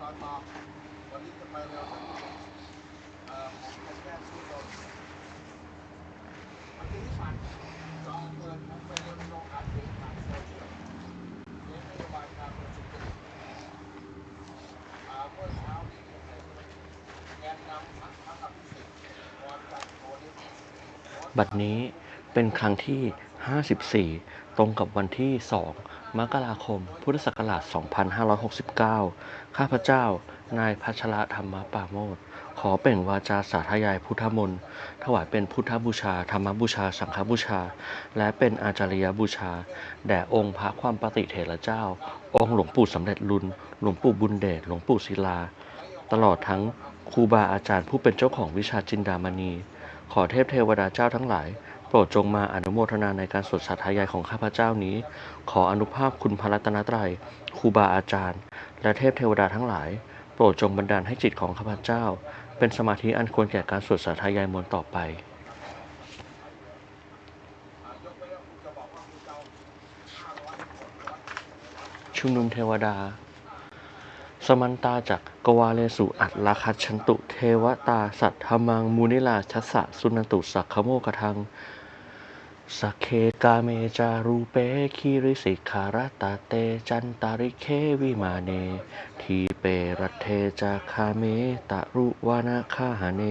ตอนต่อวันนี้จะไปเร็วสักนิดเอ่อผมจะแจ้งผู้ชมวันที่ผ่านจองเงินผมไปเรียนโรงอัดเสียงทางโซเชียลเรียนนโยบายการประชุมอ่าเมื่อเช้านี้เนี่ยแกนนำพรรคพรรคอภิสิทธิ์วอนจันทร์โพลิสบัดนี้เป็นครั้งที่ 54 ตรงกับวันที่ 2 มกราคม พุทธศักราช 2569 ข้าพเจ้า นายพัชระธรรมปาโมทขอเป่งวาจาสาธยายพุทธมนต์ถวายเป็นพุทธบูชา ธรรมบูชา สังฆบูชา และเป็นอาจาริยบูชา แด่องค์พระความปฏิเถระเจ้า องค์หลวงปู่สำเร็จลุนหลวงปู่บุญเดช หลวงปู่ศิลา ตลอดทั้งครูบาอาจารย์ผู้เป็นเจ้าของวิชาจินดามณี ขอเทพเทวดาเจ้าทั้งหลาย โปรดจงมาอนุโมทนาในการสวดสาธยายของข้าพเจ้านี้ ขออนุภาพคุณพระรัตนตรัยครูบาอาจารย์ และเทพเทวดาทั้งหลาย โปรดจงบันดาลให้จิตของข้าพเจ้า เป็นสมาธิอันควรแก่การสวดสาธยายมนต์ต่อไปชุมนุมเทวดา สมันตาจากกวาเลสุอัตลาคัจฉันตุ เทวตาสัตธมังมูนิลาชัสสะสุนันตุสักขโมกทัง สักเคกาเมจารูเปคิริสิกขารตาเตจันตาริเควิมาเน ทีเปรัตเทจาคาเมตะรุวานาคาหาเน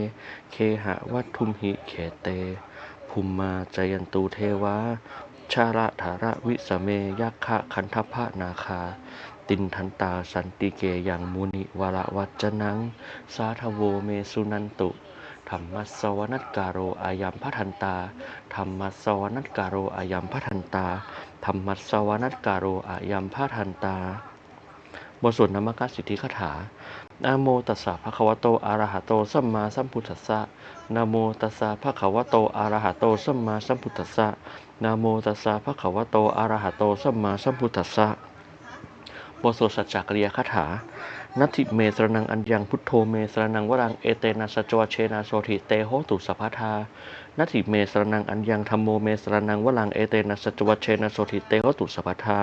เคหะวัตทุมหิเขเตภูมมาจยันตุเทวา ชาระธาระวิสเมยักขะคันทพะนาคา ตินทันตาสันติเกยังมุนิวรวัจจนัง สาทโวเมสุนันตุ ธรรมัสสวนัตการโรอายัมพะทันตา ธรรมัสสวนัตการโรอายัมพะทันตา ธรรมัสสวนัตการโรอายัมพะทันตา บทสวดนามกสิทธิคาถานะโมตัสสะภะคะวะโตอะระหะโตสัมมาสัมพุทธัสสะนะโมตัสสะภะคะวะโตอะระหะโตสัมมาสัมพุทธัสสะนะโมตัสสะภะคะวะโตอะระหะโตสัมมาสัมพุทธัสสะ บทสวดสัจจกริยคาถา นัตถิเมสรนังอัญญังพุทโธเมสรนังวรังเอเตนะสจวเชนะโสถิเตโหตุสัพพทานัตถิเมสรนังอัญญังธรรมโมเมสรนังวรังเอเตนะสจวเชนะโสถิเตโหตุสัพพทา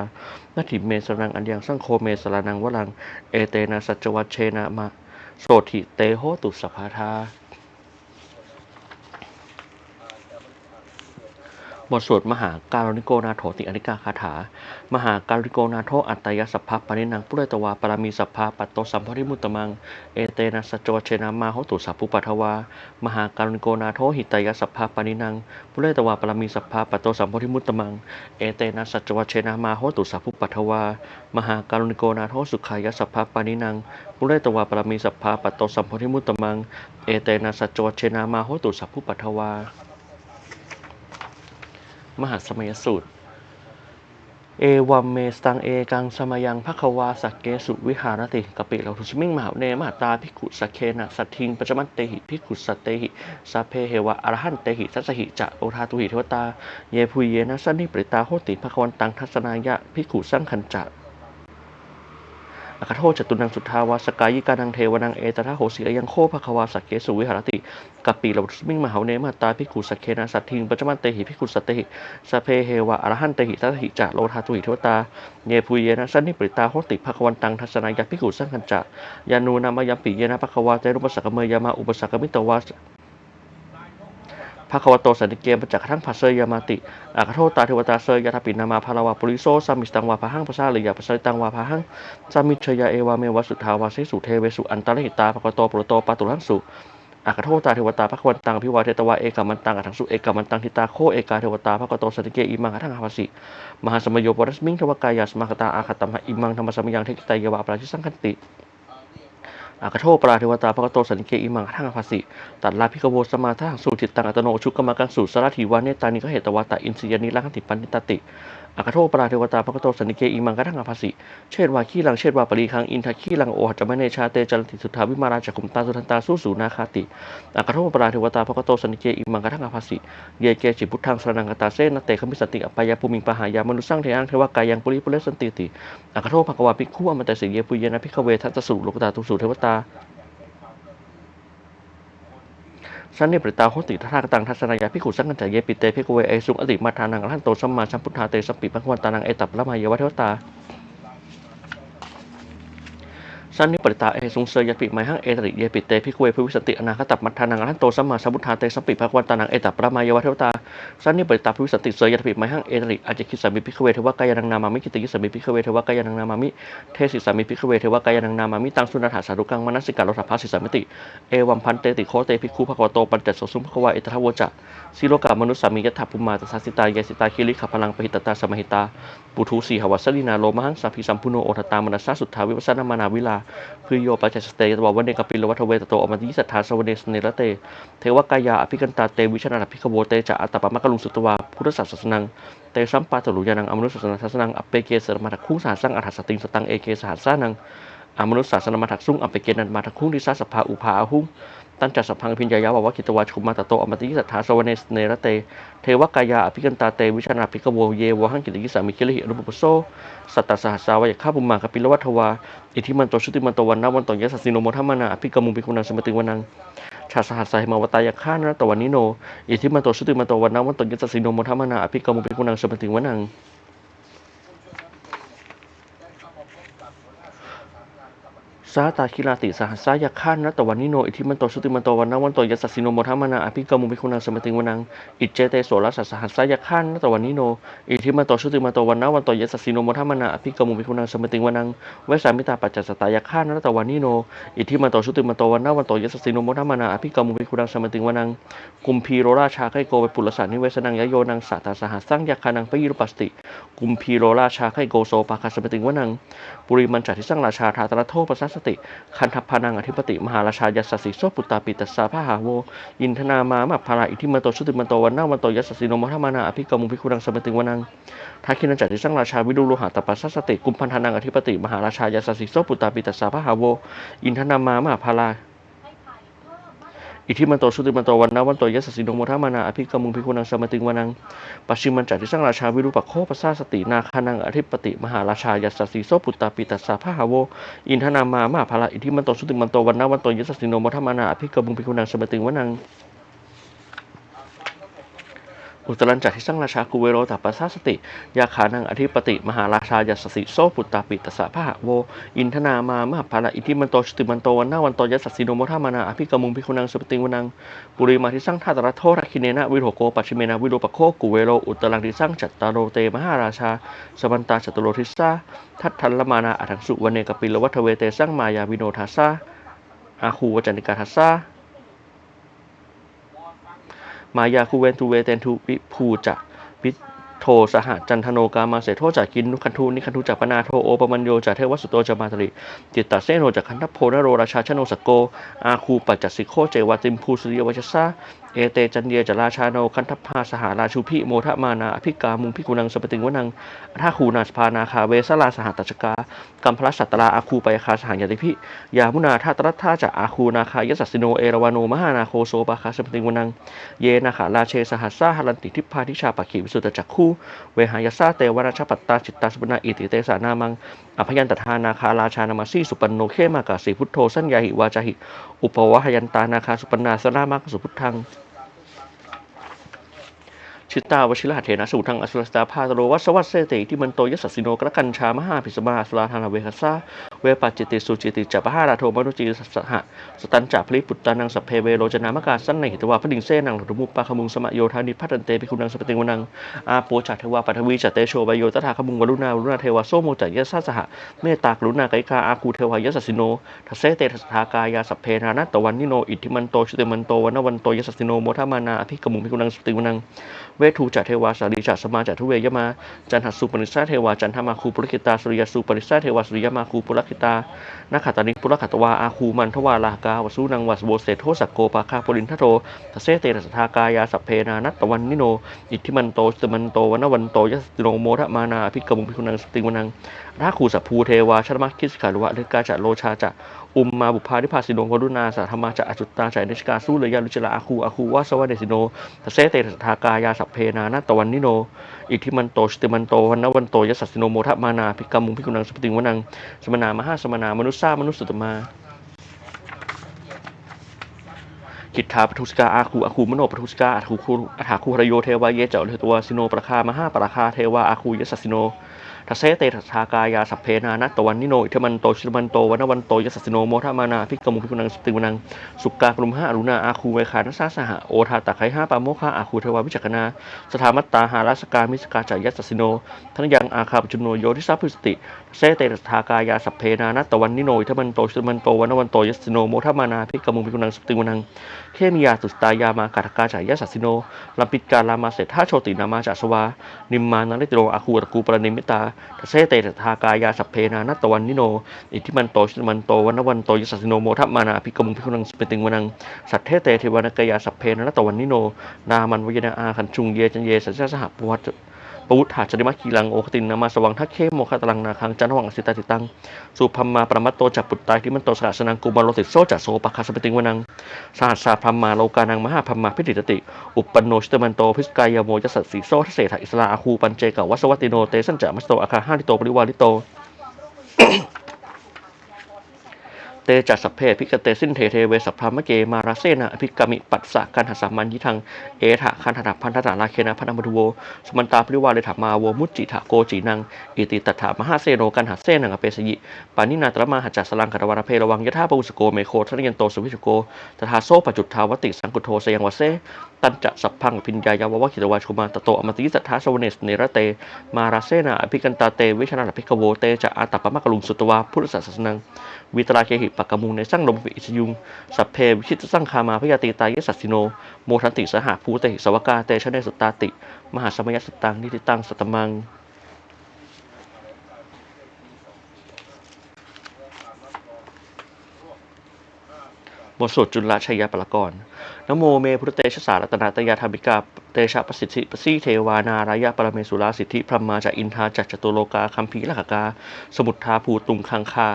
นัตถิเมสรนังอัญญังสังโฆเมสรนังวรังเอเตนะสจวเชนะมะโสถิเตโหตุสัพพทา ทสวดมหาการณิโกนาโถติอนิกาคาถา มหาการณิโกนาโถอัตตยสัพพะปนินังปุเรตวาปรามีสัพพะปัตโตสัมภริมุตตมัง เอเตนะสจวเชนามาโหตุสัพพุปัทวา มหาการณิโกนาโถหิตยสัพพะปนินังปุเรตวาปรามีสัพพะปัตโตสัมภริมุตตมัง เอเตนะสจวเชนามาโหตุสัพพุปัทวา มหาการณิโกนาโถสุขายสัพพะปนินังปุเรตวาปรามีสัพพะปัตโตสัมภริมุตตมัง เอเตนะสจวเชนามาโหตุสัพพุปัทวา มหาสมัยสูตร เอวัมเมสตังเอกังสมยังภควาสักเกสุวิหารติกปิเราทุชิมิงมหาเนมหาตาพิกขุสักเคนะสัตทิงปัจจมันเตหิพิกขุสัตเตหิสัพเพเหวะอรหันเตหิสัสหิจะโอทาตุหิเทวตา เยพุเยนะสันนิปริตาโหติภควันตังทัศนายะพิกขุสังขันจะ อคโทจตุนังสุทธาวาสกายิกานังเทวนังเอตทะโหสียังโคภควาสักเกสุวิหารติกปิเราทุสมิงมหาเนมาตาภิกขุสักเคนะสัตทิงปัจจมันเตหิภิกขุสัตเตหิสเพเฮวะอรหันเตหิทัสหิจะโลทาตุหิเทวตาเยพุเยนะสันนิปริตาโหติภควันตังทัศนายาภิกขุสังคัญจะยานูนามยัมปิเยนะภควาเจรุปสักกเมยามาอุปสักกมิตวา ภควโตสันติเกมปัจจกทั้งภัสเซยามาติอาคาโทตาเทวตาเซยาทปินามาภารวาปุริโซสามิสตังวาพาหังภาษาเลยาภาษาตังวาพาหังสามิชยาเอวาเมวสุทาวาเสสุเทเวสุอันตรหิตาภควโตปุรโตปาตุลังสุอากาโทตาเทวตาพระควันตังพิวาเทตวาเอกามันตังอัถังสุเอกามันตังทิตาโคเอกาเทวตาพระกโตสันติเกอิมังอัถังหาภาสิมหาสมโยปรัสมิงทวกายาสมาคตาอาคตัมหะอิมังธรรมสมยังเทกิตายาวาปราชิสังคันติ อากาโทปราเทวตาพระกโตสันิเกอิมังทั้งภาสิตัดลาภิกโวสมาทังสุจิตตังอัตโนชุกกรรมกังสุสารถีวาเนตานิก็เหตวาตาอินทรียนิลังติปันติตติ อากาโทปราเทวตาพระกโตสันติเกอิมังอัถังหาภาสิเชตวาขี้ลังเชตวาปรีคังอินทขี้ลังโอหัจจมเนชาเตจรติสุทธาวิมาราจักขุมตาสุทันตาสู้สูนาคาติอากาโทปราเทวตาพระกโตสันนิเกอิมังกะทังอาภาสิเยเกจิพุทธังสรนังกตาเสนเตคมิสติอปายาภูมิงปหายามนุสังเทอังเทวกายังปุริปุเรสันติติอากาโทภควาภิกขุอมตะสิเยปุเยนะภิกขเวทัสสุโลกตาตุสุเทวตา สันนิปริตาโหติทัทาตังทัศนายาพิขุสังกัญจเยปิเตพิกขเวเอสุงอติมาทานังรันโตสัมมาสัมพุทธาเตสัมปิปังควันตานังเอตับละมายวะเทวตา สันนิปริตาเอสุงเสยปิไมหังเอตริเยปิเตพิกเวภวิสติอนาคตัปมัทานังอรันโตสัมมาสัมพุทธาเตสปิภควันตานังเอตัปปรมายวะเทวตาสันนิปริตาภวิสติเสยปิไมหังเอตริอาจจะคิดสามิพิกเวเทวกายนังนามามิกิติกิสามิพิกเวเทวกายนังนามามิเทสิสามิพิกเวเทวกายนังนามามิตังสุนันทาสารุกังมนัสสิกาโลสัพพสิสามิติเอวัมพันเตติโคเตภิกขุภควโตปัญจโสสุภควาเอตทวจะสิโลกามนุสสามิยถาปุมมาตสัสสิตายสิตาคิริขพลังปหิตตาสมหิตาปุถุสีหวัสลินาโลมหังสัพพิสัมพุโนโอทตามนัสสะสุทธาวิปัสสนามานาวิลาพืโยปัจจสเตยตววันเนกปิลวัฏเวตโตอมติสัทธาสวเนสเนระเต เทวกายาอภิกันตาเตวิชนาภิกโวเตจะอัตตปะมะกะลุงสุตวาพุทธศาสนัง เตสัมปาตลุยานังอมนุสศาสนาศาสนังอเปเกเสรมาทักคุ้งสหัสังอัฏฐสติงสตังเอเกสหัสสานังอมนุสศาสนามาทักซุงอเปเกนันมาทักคุ้งดิสาสภาอุภาอาหุง ตันจัสสพังพิญญายาวะคิตวาชุมมาตโตอมติสัทธาสวเนสเนรเต เทวกายาอภิกันตาเตวิชนาภิกโวเยวหังกิติกิสามิคิลิหิอนุปปโสสัตตสหัสสาวายข้าปุมมากปิลวัทวา อิทิมันโตชุติมันโตวันนาวันโตยะสัสสิโนโมทัมมานาอภิกมุงปิกุณังสมติวันังชาสหัสสายมาวตายาข้านะตวันนิโน อิทิมันโตชุติมันโตวันนาวันโตยะสัสสิโนโมทัมมานาอภิกมุงปิกุณังสมติวันัง สาตาคิราติสหัสายาข้านนะตวันนิโนอิทิมันโตสุติมันโตวันนวันโตยัสสสิโนโมทัมานาอภิกรมุปิคุนังสมติงวนังอิจเจเตโสรัสสหัสายาข้านนะตวันนิโนอิทิมันโตสุติมันโตวันนวันโตยัสสสิโนโมทัมานาอภิกรมุปิคุนังสมติงวนังเวสามิตาปัจจสตายาข้านนะตวันนิโนอิทิมันโตสุติมันโตวันนวันโตยัสสสิโนโมทัมานาอภิกรมุปิคุนังสมติงวนังกุมพีโรราชาไคโกไปปุรสานิเวสนังยโยนังสัตตาสหัสสังยาคานังปยิรุปัสติ กุมพีโรราชาไคโกโซปาคาสมติงวนังปุริมันจัดที่สังราชาทาตระโทปัสสติ คันทพานังอธิปติ มหาราชายัสสิโสปุตตาปิตัสสาพาหาโวอินทนามามาภาราอิทิมันโตชุติมันโตวันนาวันโตยัสสิโนมทัมมานาอภิกรมุภิคุรังสมติงวนังทักขินันจัดที่สังราชาวิดูโลหะตปัสสสติกุมพันธนังอธิปติ มหาราชายัสสิโสปุตตาปิตัสสาพาหาโวอินทนามามาภารา อิทิมันโตสุติมันโตวันนาวันโตยัสสิโนโมทามมานาอภิกรมุงภิคุนังสมติงวนังปัชิมันจัดที่สร้างราชาวิรูปโคปัสสาสตินาคานังอธิปติมหาราชายัสสิโสปุตตาปิตัสสาพหาโวอินทนามามาภะละอิทิมันโตสุติมันโตวันนาวันโตยัสสิโนโมทามมานาอภิกรมุงภิคุนังสมติงวนัง อุตรันจัดที่สังราชากุเวโรตัปปัสสาสติ ยาขานังอธิปติ มหาราชายัสสิโสปุตตาปิตสสะพะหะโว อินทนามามหาภาระอิทิมันโตชติมันโตวันนาวันโตยัสสิโนโมทามานาอภิกรมุงพิคุนังสุปติงวนังปุริมาทิสังทัตระโทรักขิเนนะวิโรโกปัชิเมนะวิโรปโคกุเวโรอุตรังทิสังจัตตารโรเตมหาราชาสมันตาจตุโรทิสาทัตทันละมานาอัถังสุวเนกปิลวัฏเวเตสังมายาวิโนทัสสาอาคูวจันติกาทัสสา มายาคูเวนทูเวเตนทูวิภูจะพิ โทสหจันทโนกามาเสโทจากกินนุคันทูนิคันทูจากปนาโทโอปมัญโยจากเทวสุโตจามาตริจิตตเสโนจากคันทโพนโรราชาชโนสกโก อาคูปัจจสิโคเจวาติมภูสุริยวัชสาเอเตจันเดียจราชาโนคันทพาสหาราชูพิโมทมานาอภิกามุงพิกุนังสปติงวนังท่าคูนาสพานาคาเวสลาสหตัจกากัมพลสัตตราอาคูปยคาสหายติพิยามุนาทัตรัตถาจากอาคูนาคายสัสสิโนเอรวาโนมหานาโคโซปาคาสปติงวนัง เยนาขาราเชสหัสสาหรันติทิพพาทิชาปะขีวิสุตตจักคู่เวหายาซาเตวราชปัตตาจิตตาสุปนาอิติเตสานามังอภยันตทานาคาราชานามาสีสุปันโนเขมากาสีพุทโธสัญญาหิวาจาหิ อุปวะหยันตานาคาสุปนาสนามักสุพุทธัง ชิตาวชิระเถนะสูทังอสุรสตาพาตโรวัสวัสเสติที่มันโตยสัสสิโนกระกันชามหาภิสมาสลาธานาเวคัสสาเวปัจจิติสุจิติจัปหาราโทมนุจีสัสหะสตันจัพลิปุตตานังสัพเพเวโรจนามกาสันในหิตวาพดิงเซนังหรุมุปปาขมุงสมะโยธานิพัตันเตปิคุณังสปติงวนังอาโปจัตเทวาปัทวีจัตเตโชบายโยตถาขมุงวรุณาวรุณาเทวาโซโมจัยยะสัสหะเมตตากรุณาไกกาอาคูเทวายสัสสิโนทัสเสเตทัสทากายาสัพเพนานัตตวันนิโนอิทธิมันโตชุติมันโตวันวันโตยสัสสิโนโมทามานาอภิกมุงพิคุณังสปติงวนังเววทูจัตเทวาสารีจัตสมาจัตทุเวยมา จันทสุปนิสาเทวาจันทมาคูปุรคิตาสุริยสุปนิสาเทวาสุริยมาคูปุรคิตานาคตานิปุรขัตวาอาคูมันทวาลากาวสุนังวัสโบเสโทสักโกปาคาปุรินทโททเสเตทัสทากายาสัพเพนานัตตวันนิโน อิทธิมันโตสตมันโตวันวันโตยัสติโนโมทะมานาภิกมุงพิคุนังสติวนังราคูสัพภูเทวาชรมัคคิสขาลุวะฤกาจะโลชาจะอุมมาบุพาธิภาสิโนวรุณาสาธรรมาจะอจุตตาจายเนชกาสู้เลยยาลุจลาอาคูอาคูวาสวะเดสิโนทเสเตทัทากายาสัพเพนานตตวันนิโน อิทธิมันโตสติมันโตวันนวันโตยัสสสิโนโมทะมานาภิกรมุงพิกุนังสปติงวนังสมนามหาสมนามนุษสามนุษย์สุตมาคิทธาปทุสกาอาคูอาคูมโนปทุสกาอาคูคูอาถาคูหรโยเทวาเยเจ้าเลตัวสิโนประคามหาปราคาเทวาอาคูยัสสสิโน ทัสเซเตทัสทากายาสัพเพนานัตตวันนิโนอิทมันโตชิมันโตวันวันโตยสสสิโนโมทามานาพิกมุพิกุนังสติวนังสุกากรุมห้าอรุณาอาคูเวขานัสสาสหะโอทาตะไคห้าปาโมคาอาคูเทวาวิจักนา สถามัตตาหารัสกามิสกาจายัสสิโนทั้งยังอาคาปจุโนโยทิสัพพุสติ เซเตทัสทากายาสัพเพนานัตตวันนิโนอิทมันโตชิมันโตวันวันโตยสสสิโนโมทมานาพิกมุงพิกุนังสติวนังเคมียาตุสตายามากาตกาจายัสสสิโนลัมปิกาลามาเสทาโชตินามาจาสวา นิมมานันติโรอาคูตะกูปรณิมิตาทัสเซเตตทากายาสัพเพนานัตตวันนิโน อิทิมันโตชิมันโตวันวันโตยสัสโนโมทัมมานาภิกมุงพิคุนังสเปติงวนัง สัทเทเตเทวานกายาสัพเพนานัตตวันนิโน นามันวยนาอาคันจุงเยจันเยสัจจะสหปวัต ปวุฒาจริมาคีลังโอคตินนามาสวังทักเข้มโมคตลังนาคังจันหวังสิตาติตังสุพัมมาปรมัตโตจับปุตตายที่มันโตสกัสนังกุมารโลติโซจัสโซปะคาสเปติงวนังสหัสสาพัมมาโลกานังมหาพัมมาพิติตติ อุปปโนชิตมันโตพิสกายโมยสัสสีโซทเศษอิสลาอาคูปันเจกวัสวัติโนเตสันจะมัสโตอาคาห้าลิโตปริวาลิโต เตจัสสพเพพิกเตสินเทเทเวสัพพามะเกมาราเซนะอภิกามิปัสสะการหัสสามันยิทังเอถะคันถาพันธะลาเคนะพันธมทุโวสมันตาปริวาเลถามาโวมุจจิถะโกจีนังอิติตัถามหาเซโนกันหัสเซนังอเปสยิปานินาตระมาหัจจสลังกัตวารเพระวังยะธาปุสโกเมโคทะยันโตสุวิชโกตถาโซปจุทธาวติสังกุโทสยังวะเซ ตันจะสัพพังพิญญายาววะคิตวาชุมาตโตอมติสัทธาสวเนสเนระเต มาราเซนาอภิกันตาเตวิชนาภิกโวเตจะอาตัปปะมะกลุงสุตวาพุทธศาสนังวิตราเคหิปักกมุงในสร้างลมวิอิสยุงสัพเพวิชิตสร้างคามาพยาติตายสัสสิโน โมทันติสหภูเตหิสวกาเตชเนสตตาติ มหาสมยสตังนิติตังสตมังบทสวดจุลชัยปรกร นโมเมพุทธเตชะสารัตนาตยาธรรมิกาเตชะประสิทธิปสีเทวานารายะปรเมสุราสิทธิพรหมาจะอินทาจัจจตุโลกาคัมภีรขกา สมุทธาภูตุงคังคา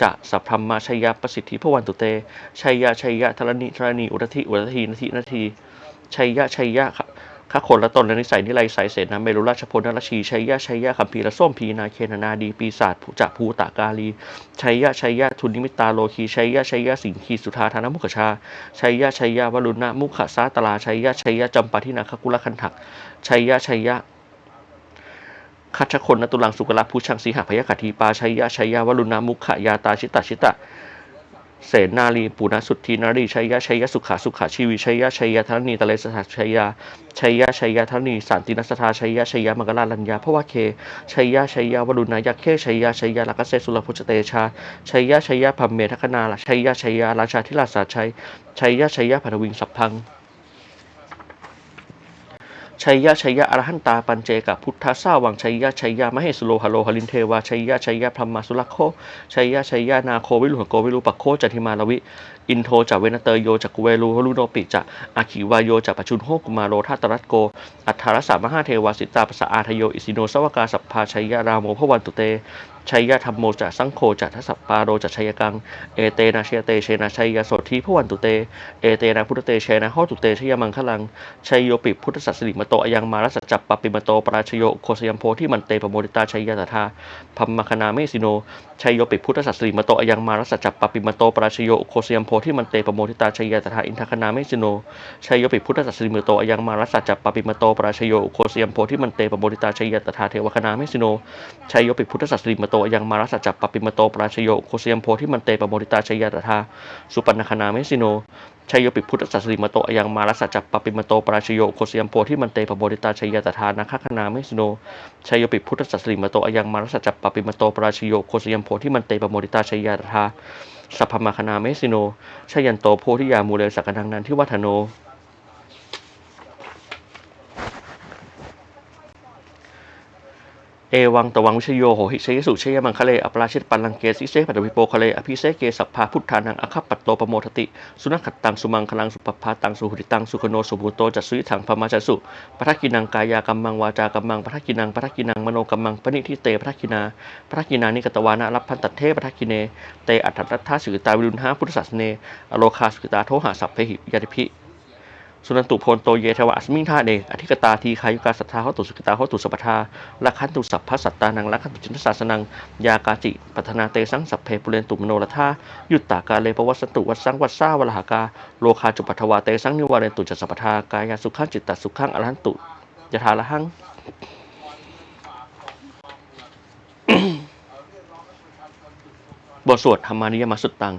จะสัพพรมาชัยยะประสิทธิพวันตุเตชัยยะชัยยะธรณีธรณีอุรธิอุรธินาทีนาทีชัยยะชัยยะ ข้าคนละตนและนิสัยนิไลสายเสนาเมรุราชพลนรชีชัยยะชัยยะคัมภีรส้มพีนาเคนนาดีปีศาจผู้จะภูตากาลีชัยยะชัยยะทุนนิมิตาโลคีชัยยะชัยยะสิงคีสุธาธานมุขชาชัยยะชัยยะวรุณะมุขสาตลาชัยยะชัยยะจำปาทินาคกุลคันถักชัยยะชัยยะคัชคนนตุลังสุกละผู้ชังสีหพยาคทีปาชัยยะชัยยะวรุณะมุขยาตาชิตาชิตะ เสนาลีปุณสุทธินารีชัยยะชัยยะสุขาสุขาชีวิชัยยะชัยยะธนนีตะเลสถาชัยยะชัยยะชัยยะธนนีสันตินัสธาชัยยะชัยยะมังกราลัญญาพระวะเคชัยยะชัยยะวรุณายะเคชัยยะชัยยะลักเสสุรพุชเตชาชัยยะชัยยะพัมเมทคนาลชัยยะชัยยะราชาธิราชาชัยชัยยะชัยยะพันวิงสัพพัง ชัยยะชัยยะอรหันตาปัญเจกับพุทธาสาวังชัยยะชัยยะมเหสโลหโลหลินเทวาชัยยะชัยยะพรหมาสุลักโคชัยยะชัยยะนาโควิรุหโกวิรุปักโคจติมาลวิ อินโทจะเวนเตยโยจักกุเวรูรุโนปิจะอาขีวายโยจะปัจจุนโหกุมาโรธาตรัตโก อัฏฐารสามหาเทวาสิตาปสะอาทโยอิสิโนสวกาสัพพาชัยยะรามโมพวันตุเตชัยยะธรรมโมจะสังโฆจะทัสสปาโรจะชัยกัง เอเตนะเชยเตเชนะชัยยะโสทีพวันตุเต เอเตนะพุทธเตเชนะโหตุเตชยมังคลัง ชัยโยปิพุทธสัสสิมโตอยังมารัสจับปปิมโตปราชโยโคสยัมโพที่มันเตปโมดิตาชัยยะตถาพัมมคณาเมสิโน ชัยโยปิพุทธสัสสิมโตอยังมารัสจับปปิมโตปราชโยโคสยัมโพที่มันเตปโมดิตาชยยะตถาอินทคณาเมสิโนชัยโยปิพุทธสัสสิมโตอยังมารัสจับปปิมโตปราชโยโคสยัมโพที่มันเตปโมดิตาชยยะตถาเทวคณาเมสิโนชัยโยปิพุทธสัสสิมโตอยังมารัสจับปปิมโตปราชโยโคสยัมโพที่มันเตปโมดิตาชยยะตถาสุปันนคณาเมสิโนชัยโยปิพุทธสัสสิมโตอยังมารัสจับปปิมโตปราชโยโคสยัมโพที่มันเตปโมดิตาชัยยตถานาคคณาเมสิโนชัยโยปิพุทธสัสสิมโตอยังมารัสจับปปิมโตปราชโยโคสยัมโพที่มันเตปโมดิตาชัยยตถา สัพพมาคณาเมสิโนชยันโตโพธิยามูเลสักนังนันทิวัฒโน เอวังตวังวิชโยโหหิเชยสุเชยมังคะเลอปราชิตปัลลังเกสิเสปัตวิโปคะเลอภิเสเกสัพพาพุทธานังอคัปปัตโตปโมทติ สุนัขขัตตังสุมังคลังสุปปาตังสุหุติตังสุขโนสุภูโตจัสสุยิถังพมาจัสสุปทักกินังกายากัมมังวาจากัมมังปทักกินังปทักกินังมโนกัมมังปณิทิเตปทักกินาปทักกินานิกตวานะรับพันตัดเทปทักกิเนเตอัฏฐรัตถาสุกิตาวิรุณหาพุทธศาสเนอโลคาสุกิตาโทหะสัพเพหิยติพิ สุนันตุพลโตเยทวะสมิงธาเนอธิกตาทีคายุกาสัทธาหตุสุกิตาหตุสัพทาลักขันตุสัพพสัตตานังลักขันตุจินตศาสนัง ยากาจิ ปัฒนาเตสังสัพเพปุเรนตุมโนรธายุตตากาเลปวัสสันตุวัสสังวัสสาวลหากา โลคาจุปัทวาเตสังนิวาเรนตุจัสสัพทากายาสุขังจิตตสุขังอรหันตุยะถาละหัง วันเงินฝากทองคำเหลือ บทสวดธรรมานิยมสุตตัง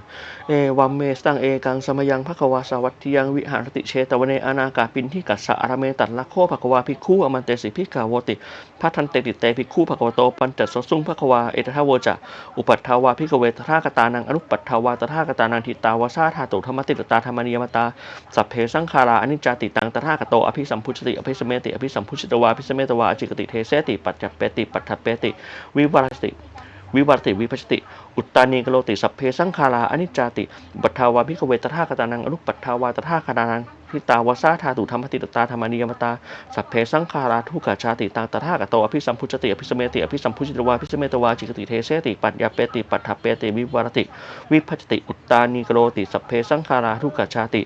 เอวัมเมสตังเอกังสมยังภควาสวัตถิยังวิหารติเชตวเนอานากาปินที่กัสสะอารเมตัลละโคภควาภิกขุอมันเตสิภิกขาวติพัทันเตติเตภิกขุภควโตปัญจสสุงภควาเอตทาวจะอุปัฏฐาวาภิกเวตถากตานังอนุปัฏฐาวาตถากตานังทิตาวาสาธาตุธรรมติตตาธรรมนิยมตาสัพเพสังขาราอนิจจติตังตถากโตอภิสัมพุชติอภิสเมติอภิสัมพุชิตวาอภิสเมตวาอจิกติเทเสติปัจจเปติปัฏฐเปติ วิวารสติวิวัติวิพัชติ อุตตานีกโลติสัพเพสังขาราอนิจจติปัฏฐาวาพิกเวตถาคตานังอรุปัฏฐาวาตถาคตานังพิตาวาสาธาตุธรรมติตตาธรรมนิยมตาสัพเพสังขาราทุกขชาติตังตถาคโตอภิสัมพุชติอภิสเมติอภิสัมพุชิตวาอภิสเมตวาจิกติเทเสติปัญญาเปติปัฏฐเปติวิวรติ วิพัจติอุตตานีกโลติสัพเพสังขาราทุกขชาติ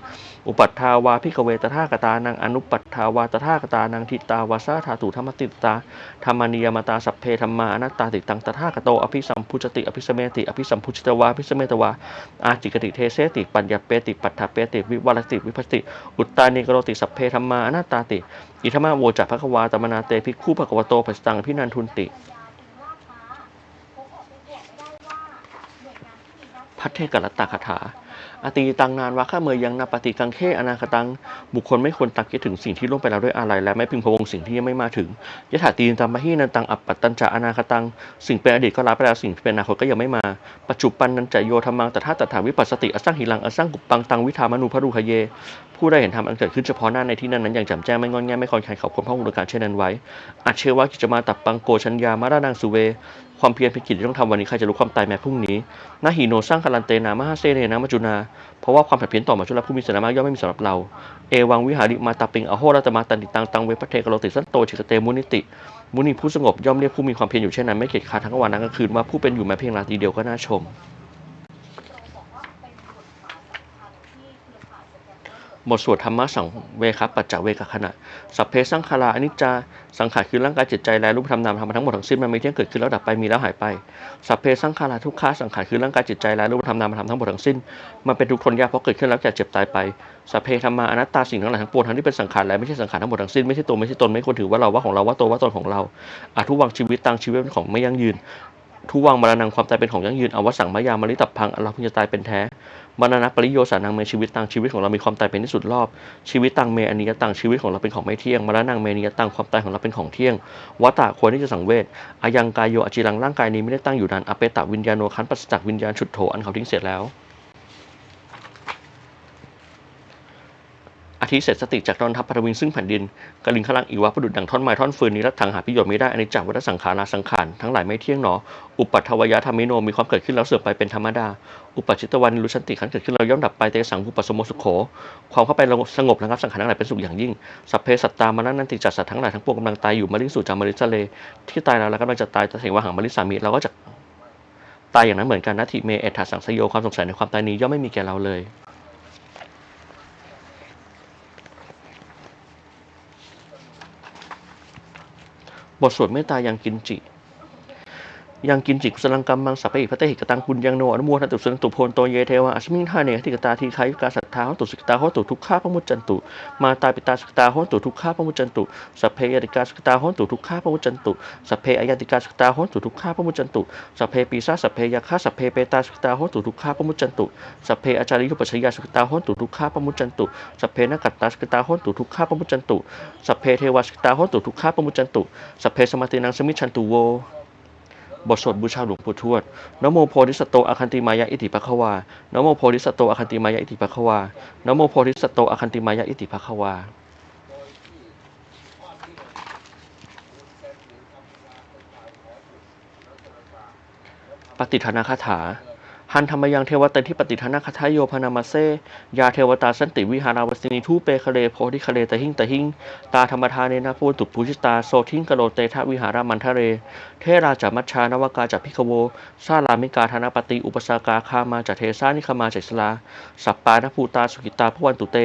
อุปัฏฐาวาพิกเวตถาคตานังอนุปัฏฐาวาตถาคตานังทิตาวาสาธาตุธรรมติตาธรรมนิยมตาสัพเพธรรมานัตตาติตังตถาคโตอภิสัมพุชติอภิสเมติอภิสัมพุชิตวาอภิสเมตวาอาจิกติเทเสติปัญญาเปติปัฏฐเปติวิวัลติวิพัสติ อุตตานิกรติสัพเพธรรมานัตตาติ อิธรรมาโวจักภควาตมนาเตภิกขุภควโตปัสตังพินันทุนติพัทเทกรัตตาคาถา อตีตังนานวะข้าเมยยังนาปฏิกังเคอนาคตัง บุคคลไม่ควรตักคิดถึงสิ่งที่ล่วงไปแล้วด้วยอะไรและไม่พึงพะวงสิ่งที่ยังไม่มาถึงยถาตีนตัมมหินันตังอัปปัตตัญจะอนาคตัง สิ่งเป็นอดีตก็รับไปแล้วสิ่งที่เป็นอนาคตก็ยังไม่มา ปัจจุปันนันจะโยธรรมังตถาตถาวิปัสสติอสร้างหิลังอสร้างกุปปังตังวิธามนุพรุขเย ผู้ได้เห็นธรรมอันเกิดขึ้นเฉพาะหน้าในที่นั้นนั้นอย่างแจ่มแจ้งไม่งอนแง่ไม่คอนใครขอบคนพระองค์การเช่นนั้นไว้อาจเชื่อว่ากิจมาตับปังโกชัญญามารานังสุเว ความเพียรเป็นกิจที่ต้องทำวันนี้ใครจะรู้ความตายแม้พรุ่งนี้นาหีโนสร้างคารันเตนามหาเซเนนามาจุนา เพราะว่าความผัดเพี้ยนต่อมาชุลผู้มีสนามากย่อมไม่มีสำหรับเรา เอวังวิหาริมาตาปิงอโหรัตมาตันติตังตังเวพระเทกโลติสันโตชิกเตมุนิติ มุนีผู้สงบย่อมเรียกผู้มีความเพียรอยู่เช่นนั้นไม่เกียจคานทั้งวันทั้งกลางคืนว่าผู้เป็นอยู่แม้เพียงราตรีเดียวก็น่าชม บทสวดธรรมะสังเวครับปัจจเวกขณะ สัพเพสังขาราอนิจจา สังขารคือร่างกายจิตใจและรูปธรรมนามธรรมทั้งหมดทั้งสิ้นมันมีเที่ยงเกิดขึ้นแล้วดับไปมีแล้วหายไป สัพเพสังขาราทุกขาสังขารคือร่างกายจิตใจและรูปธรรมนามธรรมทั้งหมดทั้งสิ้นมันเป็นทุกข์ทนยากเพราะเกิดขึ้นแล้วแก่เจ็บตายไป สัพเพธรรมาอนัตตาสิ่งทั้งหลายทั้งปวงทั้งที่เป็นสังขารและไม่ใช่สังขารทั้งหมดทั้งสิ้นไม่ใช่ตัวไม่ใช่ตนไม่ควรถือว่าเราว่าของเราว่าตัวว่าตนของเราอาทุวังชีวิตตังชีวิตของไม่ยั่งยืน ทุวังมรณังความตายเป็นของยั่งยืนอวสังมายามริตับพังอันเราเพิ่งจะตายเป็นแท้มรณะปริโยสานังเมชีวิตตังชีวิตของเรามีความตายเป็นที่สุดรอบ ชีวิตตังเมอนิยตังชีวิตของเราเป็นของไม่เที่ยงมรณังเมนิยตังความตายของเราเป็นของเที่ยงวัตตะควรที่จะสังเวชอายังกายโยอจิรังร่างกายนี้ไม่ได้ตั้งอยู่นานอเปตะวิญญาโนคันปัสสจักวิญญาณฉุดโถอันเขาทิ้งเสร็จแล้ว อาทิเสร็จสติจากตอนทัพปฐวินซึ่งแผ่นดินกลิงขลังอีวะประดุดดังท่อนไม้ท่อนฟืนนี้รัดทางหาประโยชน์ไม่ได้อันนี้จากวัฏสังขาราสังขารทั้งหลายไม่เที่ยงหนอ อุปัฏฐวยธรรมิโนมีความเกิดขึ้นแล้วเสื่อมไปเป็นธรรมดา อุปัจจิตวันรุชันติขันเกิดขึ้นแล้วย่อมดับไปเตสังอุปสมโมสุโข ความเข้าไปสงบระงับสังขารทั้งหลายเป็นสุขอย่างยิ่ง สัพเพสัตตามานันนันติจัดสัตว์ทั้งหลายทั้งปวงกำลังตายอยู่มาลิสู่จามาริสเลที่ตายแล้วแล้วกำลังจะตายจะเห็นว่าหางมริสามีเราก็จะตายอย่างนั้นเหมือนกันนะทิเมเอถาสังสโยความสงสัยในความตายนี้ย่อมไม่มีแก่เราเลย บทสวดเมตตายังกินจิ ยังกินจิกสลังกัมมังสัพเพิพระเตหิกตังปุญญังโนอนุโมทนตุสุนตุโพนโตเยเทวะอัสมิงทาเนติกตาทีคายุกาสัทธาหตุสุกตาหตุทุกข้าพมุจันตุ มาตาปิตาสุกตาหตุทุกข้าพมุจันตุสัพเพยติกาสุกตาหตุทุกข้าพมุจันตุสัพเพอายติกาสุกตาหตุทุกข้าพมุจันตุสัพเพปีซาสัพเพยาคาสัพเพเปตาสุกตาหตุทุกข้าพมุจันตุสัพเพอาจาริยุปัชยาสุกตาหตุทุกข้าพมุจันตุสัพเพนกัตตาสุกตาหตุทุกข้าพมุจันตุสัพเพเทวาสุกตาหตุทุกข้าพมุจันตุสัพเพสมาตินังสมิชันตุโว บทสวดบูชาหลวงปู่ทวดนโมโพธิสัตโตอคันติมายะอิติภควานโมโพธิสัตโตอคันติมายะอิติภควานโมโพธิสัตโตอคันติมายะอิติภควาปฏิทานาคาถา หันธรรมยังเทวตาที่ปฏิทานาคาถาโยพนามาเซยาเทวตาสันติวิหาราวสินีทูเปคะเลโพธิคะเลตะหิงตะหิง ตาธรรมทานเนนะพูตุปูชิตาโซทิงกะโลเตทะวิหารามันทะเร เทราจามัชชานวกาจัพิกโวซาลามิกาธนปฏิอุปสากาคามาจัเทสานิคมาจัสลา สัปปานภูตาสุกิตาพวันตุเต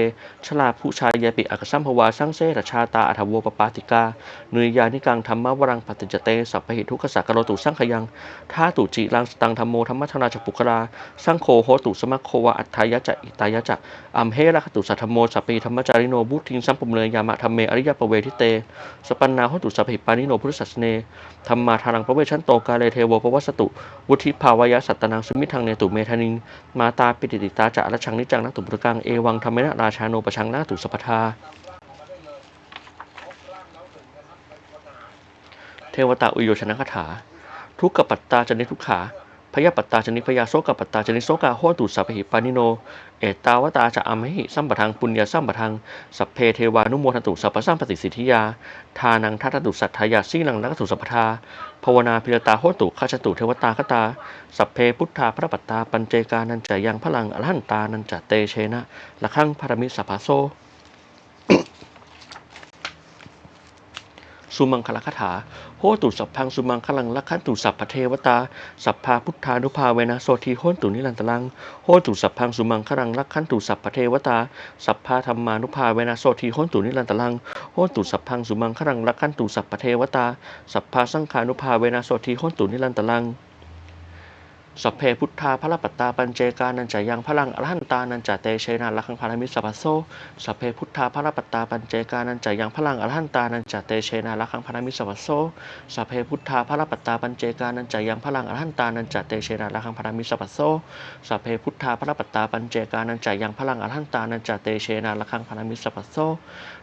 ชลาผู้ชายยปิอักสัมภวาสังเสรชาตาอัทโวปปาติกาเนยยานิกังธรรมวรังปฏิจเตสัพพหิทุกขสักกโรตุสังขยังท่าตุจิรังสตังธรรมโมธรรมธนาจปุคลาาสังโฆโหตุสมัคโควะอัฏฐายะจะอิตายะจะอัมเฮระคตุสัทธโมสัพเพธรรมจาริโนบุทิงสัมปุมเนยามะธรรมเมอริยปเวทิเต สปันนาโหตุสัพพิปานิโนพุทธสัสเนธรรมาทานังพระเวชันโตกาเลเทโวปวัสสตุ วุฒิภาวายะสัตตนังสุมิทังเนตุเมธานิง มาตาปิติติตาจะรัชังนิจังนักตุปรกังเอวังธรรมนะราชาโนปชังนาตุสัพพทาเทวตาอุโยชนะคาถา ทุกขปัตตาจนิทุกขา พยาปัตตาจนิพยาโสกปัตตาจนิโสกาโหตุสัพหิปานิโน เอตาวตาจะอัมหิสัมปทังปุญญาสัมปทังสัพเพเทวานุโมทตุสัพพสัมปติสิทธิยา ทานังทัตตุสัทธายาสีนังนักตุสัพพทาภาวนาพิรตาโหตุขาชตุเทวตาคตา สัพเพพุทธาพระปัตตาปัญเจกานันจะยังพลังอรหันตานันจเตเชนะละขังพารมิสัพพโซ สุมังคลคาถาโหตุสัพพังสุมังคลังลักขันตุสัพพเทวตา สัพพาพุทธานุภาเวนะโสทีโหตุนิรันตลังโหตุสัพพังสุมังคลังลักขันตุสัพพเทวตา สัพพาธรรมานุภาเวนะโสทีโหตุนิรันตลังโหตุสัพพังสุมังคลังลักขันตุสัพพเทวตา สัพพาสังขานุภาเวนะโสทีโหตุนิรันตลัง สัพเพพุทธาพระปัตตาปัญเจกานันจะยังพลังอรหันตานันจเตเชนะลักขังพารามิสัพพโซสัพเพพุทธาพระปัตตาปัญเจกานันจะยังพลังอรหันตานันจเตเชนะลักขังพารามิสัพพโซสัพเพพุทธาพระปัตตาปัญเจกานันจะยังพลังอรหันตานันจเตเชนะลักขังพารามิสัพพโซสัพเพพุทธาพระปัตตาปัญเจกานันจะยังพลังอรหันตานันจเตเชนะลักขังพารามิสัพพโซ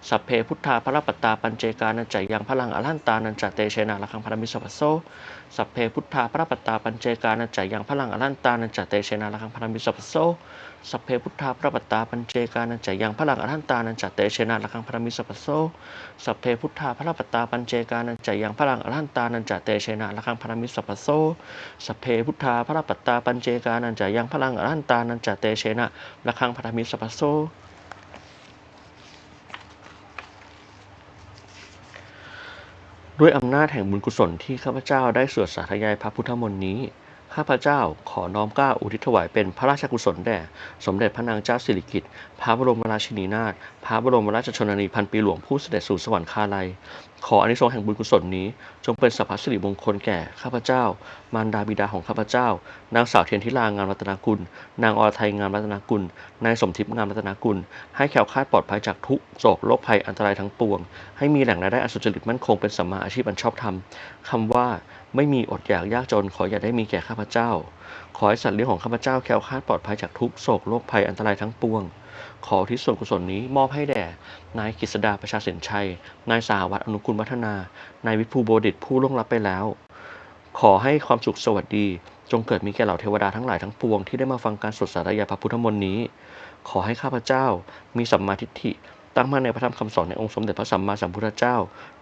สัพเพพุทธาพระปัตตาปัญเจกานันจะยังพลังอรหันตานันจเตเชนะลักขังพารามิสัพพโซ สัพเพพุทธาพระปัตตาปัญเจกานันจะยังพลังอรันตานันจเตเชนะลักขังพารามิสัพโซสัพเพพุทธาพระปัตตาปัญเจกานันจะยังพลังอรันตานันจเตเชนะลักขังพารามิสัพโซสัพเพพุทธาพระปัตตาปัญเจกานันจะยังพลังอรันตานันจเตเชนะลักขังพารามิสัพโซสัพเพพุทธาพระปัตตาปัญเจกานันจะยังพลังอรันตานันจเตเชนะลักขังพารามิสัพพโซ ด้วยอำนาจแห่งบุญกุศลที่ข้าพเจ้าได้สวดสาธยายพระพุทธมนต์นี้ ข้าพเจ้าขอน้อมเกล้าอุทิศถวายเป็นพระราชกุศลแด่ สมเด็จพระนางเจ้าสิริกิติ์ พระบรมราชินีนาถ พระบรมราชชนนีพันปีหลวงผู้เสด็จสู่สวรรคาลัย ขออานิสงส์แห่งบุญกุศลนี้ จงเป็นสัพพสิริมงคลแก่ข้าพเจ้า มารดาบิดาของข้าพเจ้า นางสาวเทียนทิลางามรัตนกุล นางอรไทยงามรัตนกุล นายสมทิพย์งามรัตนกุล ให้แคล้วคาดปลอดภัยจากทุกโศกโรคภัยอันตรายทั้งปวง ให้มีแหล่งรายได้อันสุจริตมั่นคงเป็นสัมมาอาชีพอันชอบธรรมคำว่าไม่มีอดอยากยากจนขออย่าได้มีแก่ข้าพเจ้า ขอให้สัตว์เลี้ยงของข้าพเจ้าแคล้วคลาดปลอดภัยจากทุกโศกโรคภัยอันตรายทั้งปวง ขอที่ส่วนกุศลนี้มอบให้แด่ นายกฤษดาประชาเสนชัย นายสหวัตรอนุกุลวัฒนา นายวิภูโบดิตผู้ล่วงลับไปแล้ว ขอให้ความสุขสวัสดี จงเกิดมีแก่เหล่าเทวดาทั้งหลายทั้งปวงที่ได้มาฟังการสวดสาธยาพระพุทธมนต์นี้ ขอให้ข้าพเจ้ามีสัมมาทิฏฐิ ตั้งมั่นในพระธรรมคำสอนในองค์สมเด็จพระสัมมาสัมพุทธเจ้า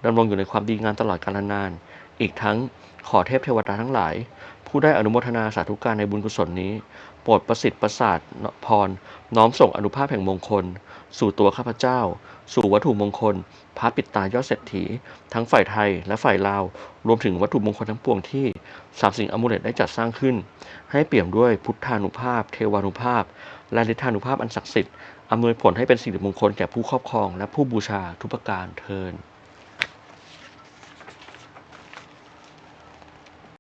ดำรงอยู่ในความดีงามตลอดกาลนาน อีกทั้งขอเทพเทวดาทั้งหลาย ผู้ได้อนุโมทนาสาธุการในบุญกุศลนี้ โปรดประสิทธิ์ประสาทพร น้อมส่งอนุภาพแห่งมงคล สู่ตัวข้าพเจ้า สู่วัตถุมงคลพระปิดตายอดเศรษฐี ทั้งฝ่ายไทยและฝ่ายลาว รวมถึงวัตถุมงคลทั้งปวงที่สามสิ่งอมูเลตได้จัดสร้างขึ้น ให้เปี่ยมด้วยพุทธานุภาพ เทวานุภาพ และฤทธานุภาพอันศักดิ์สิทธิ์อำนวยผลให้เป็นสิริมงคลแก่ผู้ครอบครอง และผู้บูชาทุกประการเทิน